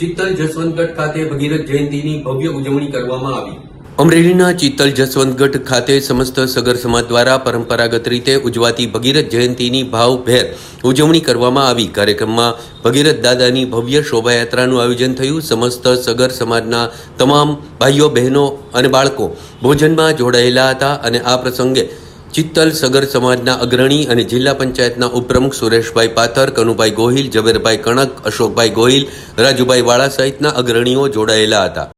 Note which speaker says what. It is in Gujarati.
Speaker 1: ચિત્તલ જસવંતગઢ ખાતે ભગીરથ જયંતિની ભવ્ય ઉજવણી કરવામાં આવી. અમરેલીના ચિત્તલ જસવંતગઢ ખાતે સમસ્ત સગર સમાજ દ્વારા પરંપરાગત રીતે ઉજવાતી ભગીરથ જયંતિની ભાવભેર ઉજવણી કરવામાં આવી. કાર્યક્રમમાં ભગીરથ દાદાની ભવ્ય શોભાયાત્રાનું આયોજન થયું. સમસ્ત સગર સમાજના તમામ ભાઈઓ, બહેનો અને બાળકો ભોજનમાં જોડાયેલા હતા અને આ પ્રસંગે ચિત્તલ સગર સમાજના અગ્રણી અને જિલ્લા પંચાયતના ઉપપ્રમુખ સુરેશભાઈ પાથર, કનુભાઈ ગોહિલ, ઝવેરભાઈ કણક, અશોકભાઈ ગોહિલ, રાજુભાઈ વાળા સહિતના અગ્રણીઓ જોડાયેલા હતા.